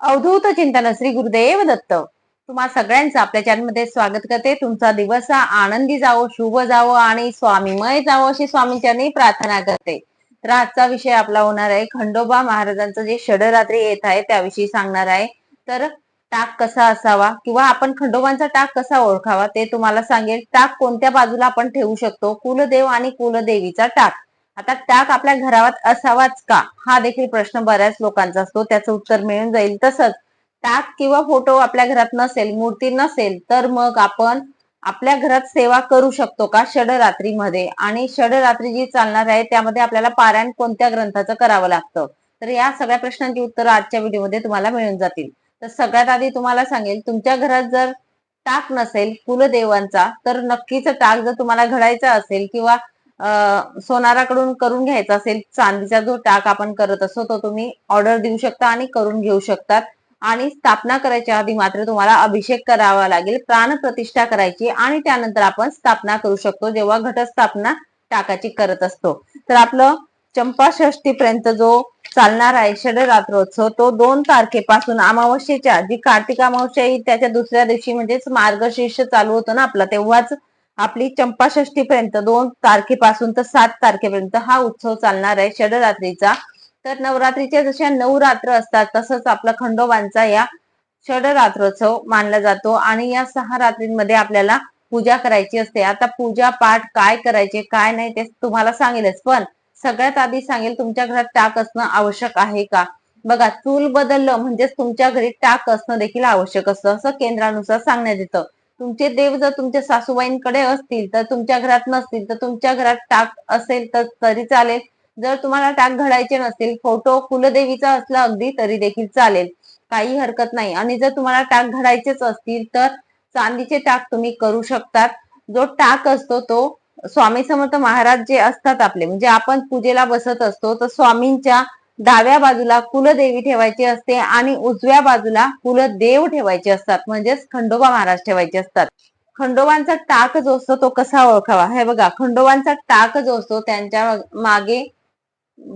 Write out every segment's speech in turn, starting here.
अवधूत चिंतन श्री गुरुदेव दत्त. तुम्हा सगळ्यांचं आपल्या चॅनलमध्ये स्वागत करते. तुमचा दिवस हा आनंदी जावो शुभ जावो आणि स्वामीमय जावो अशी स्वामींच्यानी प्रार्थना करते. तर आजचा विषय आपला होणार आहे. खंडोबा महाराजांचं जे षडरात्री येत आहे त्याविषयी सांगणार आहे. तर टाक कसा असावा किंवा आपण खंडोबांचा टाक कसा ओळखावा ते तुम्हाला सांगेल. टाक कोणत्या बाजूला आपण ठेवू शकतो? कुलदेव आणि कुलदेवीचा टाक. आता टाक आपल्या घरात असावाच का? हा देखील प्रश्न बऱ्याच लोकांचा असतो. त्याचं उत्तर मिळून जाईल. तसंच टाक किंवा फोटो आपल्या घरात नसेल मूर्ती नसेल तर मग आपण आपल्या घरात सेवा करू शकतो का षडरात्रीमध्ये? आणि षडरात्री जी चालणार आहे त्यामध्ये आपल्याला पारायण कोणत्या ग्रंथाचं करावं लागतं? तर या सगळ्या प्रश्नांची उत्तरं आजच्या व्हिडिओमध्ये तुम्हाला मिळून जातील. तर सगळ्यात आधी तुम्हाला सांगेल तुमच्या घरात जर टाक नसेल कुलदेवांचा तर नक्कीच टाक जर तुम्हाला घडायचा असेल किंवा सोनाराकडून करून घ्यायचा असेल चांदीचा जो टाक आपण करत असतो तो तुम्ही ऑर्डर देऊ शकता आणि करून घेऊ शकतात. आणि स्थापना करायच्या आधी मात्र तुम्हाला अभिषेक करावा लागेल प्राण प्रतिष्ठा करायची आणि त्यानंतर आपण स्थापना करू शकतो जेव्हा घटस्थापना टाकाची करत असतो. तर आपलं चंपाषष्टी पर्यंत जो चालणार आहे षडरात्रोत्सव तो दोन तारखेपासून अमावस्येच्या जी कार्तिक अमावस्या येईल त्याच्या दुसऱ्या दिवशी म्हणजेच मार्गशीर्ष चालू होतो ना आपला तेव्हाच आपली चंपाषष्टी पर्यंत दोन तारखेपासून तर सात तारखेपर्यंत हा उत्सव चालणार आहे षडरात्रीचा. तर नवरात्रीच्या जशा नऊ रात्र असतात तसंच आपला खंडोबांचा या षडरात्रोत्सव मानला जातो. आणि या सहा रात्रींमध्ये आपल्याला पूजा करायची असते. आता पूजा पाठ काय करायचे काय नाही ते तुम्हाला सांगेलच. पण सगळ्यात आधी सांगेल तुमच्या घरात टाक असणं आवश्यक आहे का? बघा चूल बदललं म्हणजेच तुमच्या घरी टाक असणं देखील आवश्यक असतं असं केंद्रानुसार सांगण्यात येतं. तुमचे देव जर तुमच्या सासूबाईंकडे असतील तर तुमच्या घरात नसतील तर तुमच्या घरात टाक असेल तर तरी चालेल. जर तुम्हाला टाक घडायचे नसतील फोटो कुलदेवीचा असला अगदी तरी देखील चालेल. काही हरकत नाही. आणि जर तुम्हाला टाक घडायचेच असतील तर चांदीचे टाक तुम्ही करू शकतात. जो टाक असतो तो स्वामी समर्थ महाराज जे असतात आपले म्हणजे आपण पूजेला बसत असतो तर स्वामींच्या डाव्या बाजूला कुलदेवी ठेवायची असते आणि उजव्या बाजूला कुलदेव ठेवायचे असतात. म्हणजेच खंडोबा महाराज ठेवायचे असतात. खंडोबांचा टाक जो असतो तो कसा ओळखावा? हे बघा खंडोबांचा टाक जो असतो त्यांच्या मागे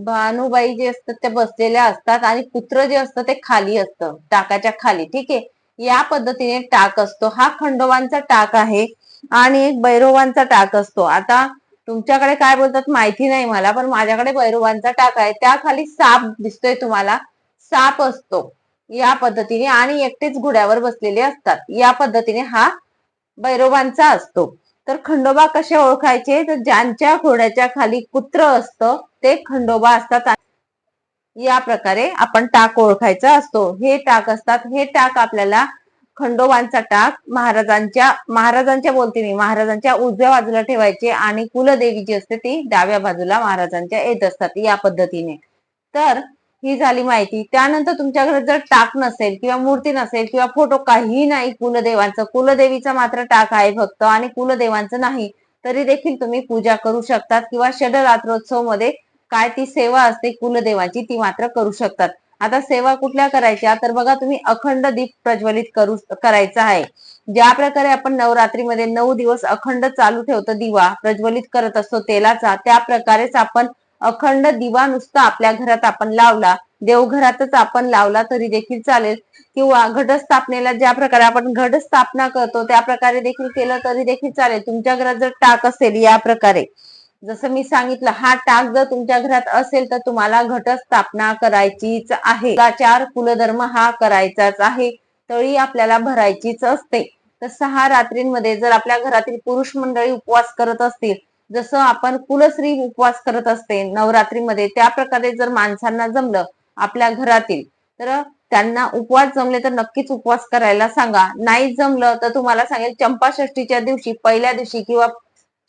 भानुबाई जे असतात त्या बसलेल्या असतात आणि पुत्र जे असतं ते खाली असतं टाकाच्या खाली. ठीक आहे? या पद्धतीने टाक असतो. हा खंडोबांचा टाक आहे आणि एक भैरवांचा टाक असतो. आता तुमच्याकडे काय बोलतात माहिती नाही मला पण माझ्याकडे भैरवांचा टाक आहे. त्या खाली साप दिसतोय तुम्हाला. साप असतो. या पद्धतीने आणि एकटेच घोड्यावर बसलेले असतात. या पद्धतीने हा भैरवांचा असतो. तर खंडोबा कसे ओळखायचे? तर ज्यांच्या घोड्याच्या खाली कुत्र असतं ते खंडोबा असतात. या प्रकारे आपण टाक ओळखायचा असतो. हे टाक असतात. हे टाक आपल्याला खंडोबांचा टाक महाराजांच्या महाराजांच्या बोलते मी महाराजांच्या उजव्या बाजूला ठेवायचे आणि कुलदेवी जी असते ती डाव्या बाजूला महाराजांच्या येत असतात या पद्धतीने. तर ही झाली माहिती. त्यानंतर तुमच्या घरात जर टाक नसेल किंवा मूर्ती नसेल किंवा फोटो काही नाही कुलदेवांचं कुलदेवीचा मात्र टाक आहे फक्त आणि कुलदेवांचं नाही तरी देखील तुम्ही पूजा करू शकतात किंवा षडरात्रोत्सवमध्ये काय ती सेवा असते कुलदेवाची ती मात्र करू शकतात. आता सेवा कुठल्या करायच्या? तर बघा तुम्ही अखंड दीप प्रज्वलित करू करायचा आहे. ज्या प्रकारे आपण नवरात्रीमध्ये नऊ दिवस अखंड चालू ठेवतो दिवा प्रज्वलित करत असतो तेलाचा त्या प्रकारेच आपण अखंड दिवा नुसता आपल्या घरात आपण लावला देवघरातच आपण लावला तरी देखील चालेल. किंवा घटस्थापनेला ज्या प्रकारे आपण घटस्थापना करतो त्या प्रकारे देखील केलं तरी देखील चालेल. तुमच्या घरात जर टाक असेल या प्रकारे जसं मी सांगितलं हा टाक जर तुमच्या घरात असेल तर तुम्हाला घटस्थापना करायचीच आहे. चार कुलधर्म हा करायचाच आहे. तळी आपल्याला भरायचीच असते. तर सहा रात्रींमध्ये जर आपल्या घरातील पुरुष मंडळी उपवास करत असतील जसं आपण कुलश्री उपवास करत असते नवरात्रीमध्ये त्या प्रकारे जर माणसांना जमलं आपल्या घरातील तर त्यांना उपवास जमले तर नक्कीच उपवास करायला सांगा. नाही जमलं तर तुम्हाला सांगेल चंपाषष्टीच्या दिवशी पहिल्या दिवशी किंवा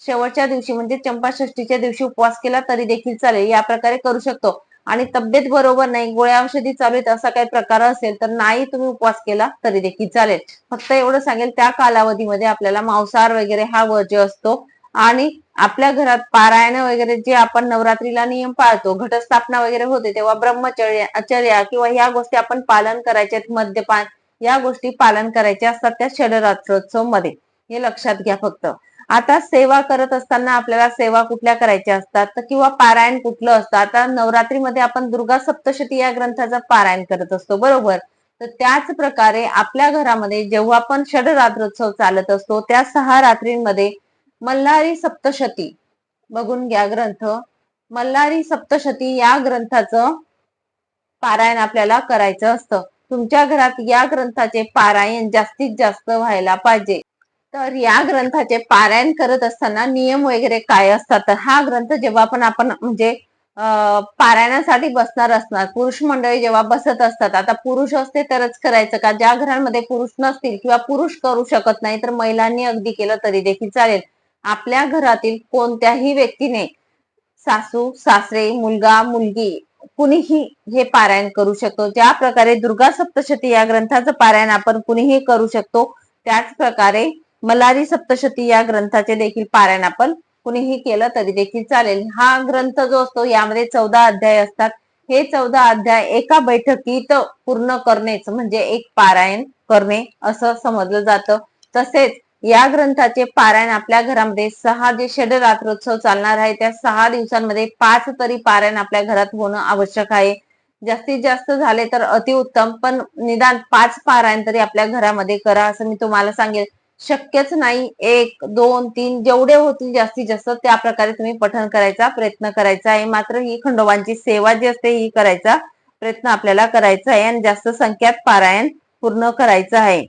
शेवटच्या दिवशी म्हणजे चंपाषष्टीच्या दिवशी उपवास केला तरी देखील चालेल. या प्रकारे करू शकतो. आणि तब्येत बरोबर नाही गोळ्या औषधी चालू आहेत असा काही प्रकार असेल तर नाही तुम्ही उपवास केला तरी देखील चालेल. फक्त एवढं सांगेल त्या कालावधीमध्ये आपल्याला मांसाहार वगैरे हा वर्ज्य असतो आणि आपल्या घरात पारायण वगैरे जे आपण नवरात्रीला नियम पाळतो घटस्थापना वगैरे होते तेव्हा ब्रह्मचर्याचर्या किंवा ह्या गोष्टी आपण पालन करायच्या मद्यपान या गोष्टी पालन करायच्या असतात त्या षडरात्रोत्सवमध्ये हे लक्षात घ्या फक्त. आता सेवा करत असताना आपल्याला सेवा कुठल्या करायच्या असतात? तर किंवा पारायण कुठलं असतं? आता नवरात्रीमध्ये आपण दुर्गा सप्तशती या ग्रंथाचं पारायण करत असतो बरोबर? तर त्याच प्रकारे आपल्या घरामध्ये जेव्हा पण षडरात्रोत्सव चालत असतो त्या सहा रात्रींमध्ये मल्हारी सप्तशती बघून घ्या ग्रंथ. मल्हारी सप्तशती या ग्रंथाचं पारायण आपल्याला करायचं असतं. तुमच्या घरात या ग्रंथाचे पारायण जास्तीत जास्त व्हायला पाहिजे. तर या ग्रंथाचे पारायण करत असताना नियम वगैरे काय असतात? तर हा ग्रंथ जेव्हा पण आपण म्हणजे पारायणासाठी बसणार असणार पुरुष मंडळी जेव्हा बसत असतात आता पुरुष असते तरच करायचं का? ज्या घरांमध्ये पुरुष नसतील किंवा पुरुष करू शकत नाही तर महिलांनी अगदी केलं तरी देखील चालेल. आपल्या घरातील कोणत्याही व्यक्तीने सासू सासरे मुलगा मुलगी कुणीही हे पारायण करू शकतो. ज्या प्रकारे दुर्गा सप्तशती या ग्रंथाचं पारायण आपण कुणीही करू शकतो त्याच प्रकारे मलारी सप्तशती या ग्रंथाचे देखील पारायण आपण कुणीही केलं तरी देखील चालेल. हा ग्रंथ जो असतो यामध्ये चौदा अध्याय असतात. हे चौदा अध्याय एका बैठकीत पूर्ण करणेच म्हणजे एक पारायण करणे असं समजलं जातं. तसेच या ग्रंथाचे पारायण आपल्या घरामध्ये सहा जे षडरात्रोत्सव चालणार आहे त्या सहा दिवसांमध्ये पाच तरी पारायण आपल्या घरात होणं आवश्यक आहे. जास्तीत जास्त झाले तर अतिउत्तम पण निदान पाच पारायण तरी आपल्या घरामध्ये करा असं मी तुम्हाला सांगेल. शक्यच नाही. एक दोन तीन जेवढे होतील जास्तीत जास्त त्या प्रकारे तुम्ही पठण करायचा प्रयत्न करायचा आहे. मात्र ही खंडोबांची सेवा जी असते ही करायचा प्रयत्न आपल्याला करायचा आहे आणि जास्त संख्यात पारायण पूर्ण करायचं आहे.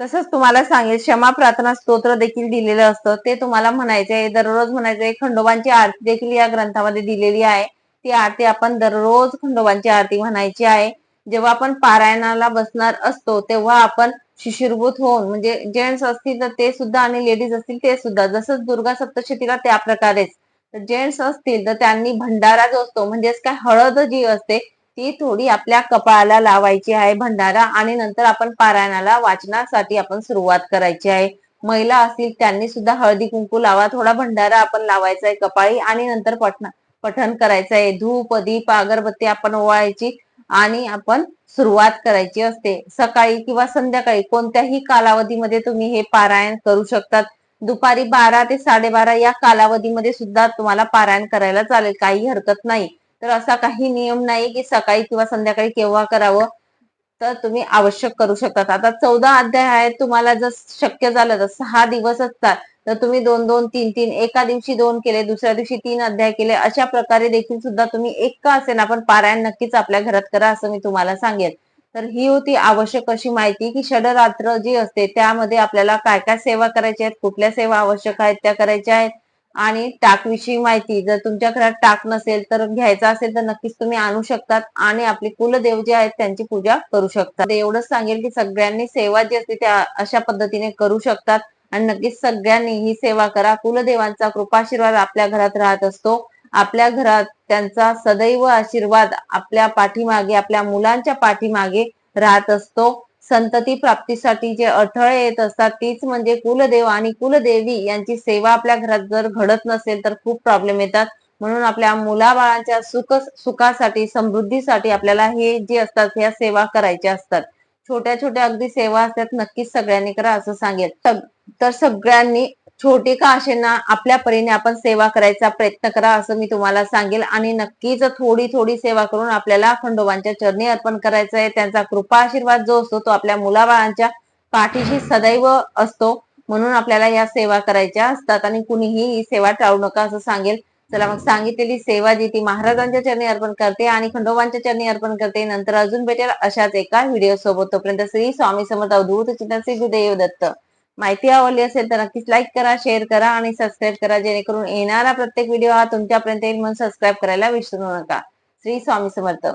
तसंच तुम्हाला सांगेल क्षमा प्रार्थना स्तोत्र देखील दिलेलं असतं. ते तुम्हाला म्हणायचे आहे. दररोज म्हणायचे खंडोबांची आरती देखील या ग्रंथामध्ये दिलेली आहे. ती आरती आपण दररोज खंडोबांची आरती म्हणायची आहे. जेव्हा आपण पारायणाला बसणार असतो तेव्हा आपण शिशिरभूत होऊन म्हणजे जेंट्स असतील तर ते सुद्धा आणि लेडीज असतील ते सुद्धा जसं दुर्गा सप्तशतीला त्या प्रकारेच. जेंट्स असतील तर त्यांनी भंडारा जो असतो म्हणजेच काय हळद जी असते ती थोडी आपल्या कपाळाला लावायची आहे भंडारा आणि नंतर आपण पारायणाला वाचनासाठी आपण सुरुवात करायची आहे. महिला असतील त्यांनी सुद्धा हळदी कुंकू लावा थोडा भंडारा आपण लावायचा आहे कपाळी आणि नंतर पठण पठण करायचं आहे. धूप दीप अगरबत्ती आपण ओवाळायची आणि आपण सुरुवात करायची असते. सकाळी किंवा संध्याकाळी कोणत्याही कालावधीमध्ये तुम्ही हे पारायण करू शकतात. दुपारी बारा ते साडेबारा या कालावधीमध्ये सुद्धा तुम्हाला पारायण करायला चालेल. काही हरकत नाही. तर असा काही नियम नाही की सकाळी किंवा संध्याकाळी केव्हा करावं तर तुम्ही आवश्यक करू शकतात. आता चौदा अध्याय आहेत. तुम्हाला जर शक्य झालं तर सहा दिवस असतात. तर तुम्ही दोन दोन तीन तीन एका दिवशी दोन केले दुसऱ्या दिवशी तीन अध्याय केले अशा प्रकारे देखील सुद्धा तुम्ही एक का असेल आपण पारायण नक्कीच आपल्या घरात करा असं मी तुम्हाला सांगेन. तर ही होती आवश्यक अशी माहिती की षडरात्र जी असते त्यामध्ये आपल्याला काय काय सेवा करायच्या आहेत कुठल्या सेवा आवश्यक आहेत त्या करायच्या आहेत आणि टाकविषयी माहिती. जर तुमच्या घरात टाक नसेल तर घ्यायचा असेल तर नक्कीच तुम्ही आणू शकतात आणि आपले कुलदेव जे आहेत त्यांची पूजा करू शकतात. एवढंच सांगेल की सगळ्यांनी सेवा जी असते त्या अशा पद्धतीने करू शकतात. आणि नक्कीच सगळ्यांनी ही सेवा करा. कुलदेवांचा कृपाशीर्वाद आपल्या घरात राहत असतो. आपल्या घरात त्यांचा सदैव आशीर्वाद आपल्या पाठीमागे आपल्या मुलांच्या पाठीमागे राहत असतो. संतती प्राप्तीसाठी जे अडथळे येत असतात तीच म्हणजे कुलदेव आणि कुलदेवी यांची सेवा आपल्या घरात जर घडत नसेल तर खूप प्रॉब्लेम येतात. म्हणून आपल्या मुलाबाळांच्या सुख सुखासाठी समृद्धीसाठी आपल्याला हे जे असतात ह्या सेवा करायच्या असतात. छोट्या छोट्या अगदी सेवा असतात नक्कीच सगळ्यांनी करा असं सांगेल तर सगळ्यांनी छोटी का असेना आपल्या परीने आपण सेवा करायचा प्रयत्न करा असं मी तुम्हाला सांगेल. आणि नक्कीच थोडी थोडी सेवा करून आपल्याला खंडोबांच्या चरणी अर्पण करायचं आहे त्यांचा कृपा आशीर्वाद जो असतो तो आपल्या मुलाबाळांच्या पाठीशी सदैव असतो. म्हणून आपल्याला या सेवा करायच्या असतात आणि कुणीही ही सेवा टाळू नका असं सांगेल. चला मग सांगितलेली सेवा जी ती महाराजांच्या चरणी अर्पण करते आणि खंडोबांच्या चरणी अर्पण करते. नंतर अजून भेटेल अशाच एका व्हिडिओ सोबत. तोपर्यंत श्री स्वामी समर्थ अवधूत चिंतन श्री गुरुदेव दत्त. माहिती आवडली असेल तर नक्कीच लाईक करा शेअर करा आणि सबस्क्राईब करा जेणेकरून येणारा प्रत्येक व्हिडिओ हा तुमच्यापर्यंत येईल म्हणून सबस्क्राईब करायला विसरू नका. श्री स्वामी समर्थ.